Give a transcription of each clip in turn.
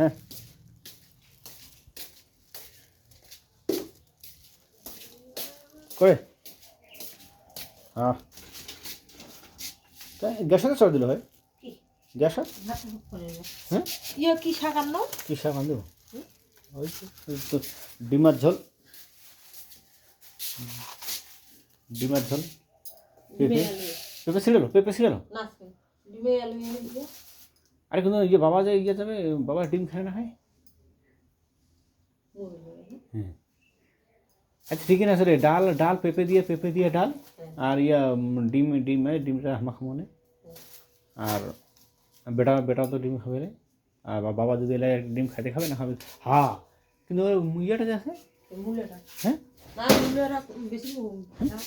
হ্যাঁ। করে। হ্যাঁ গ্যাসে চড় দিল হয় গ্যাস। হ্যাঁ। ইয়ে কি শাক আনলো? কি শাক আনলো? ওই তো, ডিমার ঝোল। ডিমার ঝোল। পেঁপে। পেঁপে ছিঁড়ে পেঁপে ছিঁড়ে না ডিমে আলু আরে কিন্তু ইয়ে বাবা যে ইয়ে যাবে বাবা ডিম খায় না হয় মুড়ি নেবে, হ্যাঁ হ্যাঁ? আচ্ছা ঠিক আছে রে ডাল ডাল পেঁপে দিয়ে পেঁপে দিয়ে ডাল আর ইয়া উম, ডিম ডিম মানে ডিমটা মাখামনে আর বেটা বেটা তো ডিম খাবে রে আর বা- বাবা যদি এলে ডিম খাইতে খাবে না খাবে হ্যাঁ কিন্তু ওই ইয়েটা যে আছে এই মূলেটা হ্যাঁ না মূলেরা বেশি ভাজা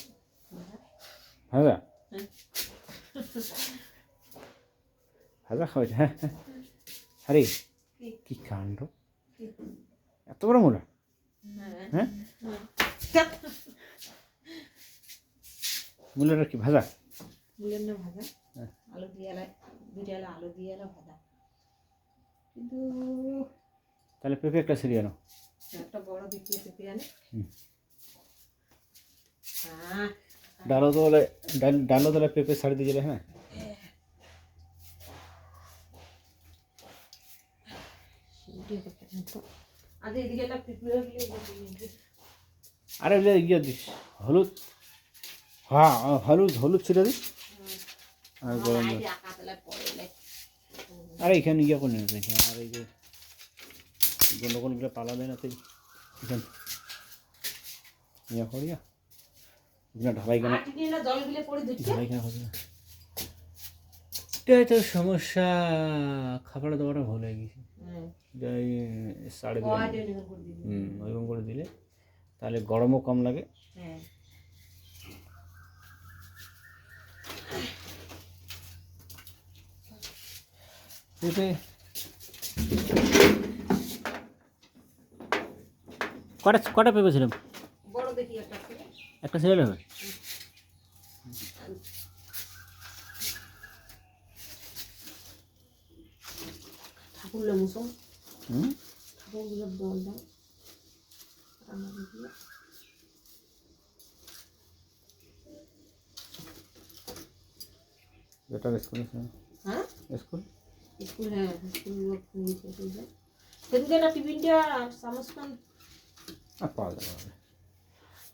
ভাজা হ্যাঁ। ভাজা খাওয়াইছে হ্যাঁ হ্যাঁ। আরে কি? কাণ্ড? এত বড় মোলা? হ্যাঁ। হ্যাঁ? হ্যাঁ। মূলাটা কি ভাজা? মূলের না ভাজা। আলু দিয়ে এলা আলু দিয়ে এলা ভাজা। কিন্তু তাহলে পেঁপে একটা ছিঁড়ে আনো। একটা বড় দেখিয়ে পেঁপে আনে। হ্যাঁ ডালও তো ডাল ডালও তাহলে পেঁপে ছাড়ি দিয়ে হ্যাঁ। আরে ইয়ে দিস হলুদ। হ্যাঁ হলুদ হলুদ ছিঁড়ে দিস। আর গরম আরে এখানে ইয়ে করে নেবে এখানে আর এই যে গন্ডগোলগুলো পালা দেয় না তুই। এখানে। ইয়ে করিয়া। ঢালাই কেন ঢালাই কেন হবে না? এটাই তো সমস্যা খাবার দাবারটা ভালো হয়ে গেছে। যাই সাড়ে হুম ওইরকম করে দিলে। তাহলে গরমও কম লাগে। হ্যাঁ। পেঁপে কটা কটা পেঁপে ছিলাম? বড় দেখি একটা করে। একটা ছেলে হবে ঠাকুরলে মুসো হুম ঠাকুরগুলো বল দাও রান্না দিয়ে যেটা স্কুল হ্যাঁ স্কুল স্কুল হ্যাঁ স্কুল নিচে দিয়ে যায় সেদিকে না টিফিনটা আর চামচখান আর পাওয়া যাবে হবে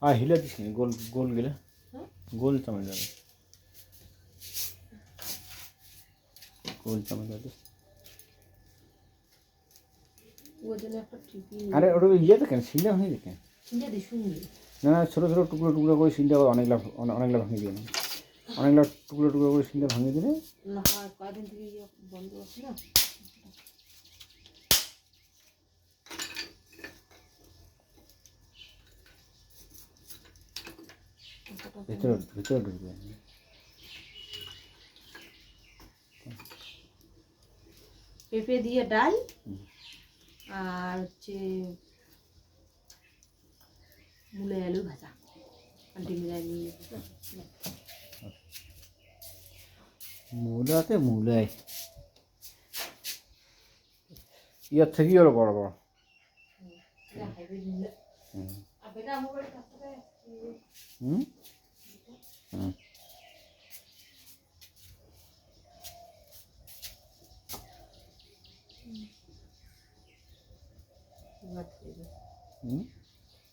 আর হিলে দিস নি গোল গোল গেলে হ্যাঁ? গোল চামচ যাবে গোল চামচ যাবে ওর জন্য একটা টিফিন আরে ওটা ইয়ে দেখেন সিন্ডা ভাঙিয়ে দেখেন। না না ছোটো ছোটো টুকরো টুকরো করে সিন্ডা অনেকগুলা অনে- অনেকগুলা ভাঙিয়ে দিয়ে না অনেকগুলা টুকরো টুকরো করে সিন্ডা ভাঙিয়ে দিলে ইয়ে ভিতরে ভিতরে ঢুকবে। পেঁপে দিয়ে ডাল। আর হচ্ছে মূলে আলু ভাজা। আর ডিমের আলু। মূলাতে মূলায় ইয়ার থেকেই আরও বড় বড়। হুম? হুম। হুম?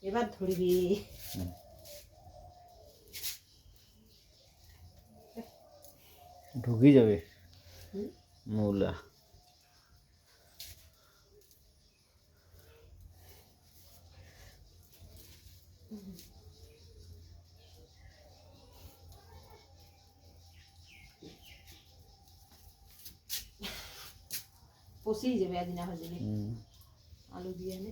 এবার ধরবি। ঢুকে যাবে। মূলা। যাবে আজ না হলে আলু দিয়ে এনে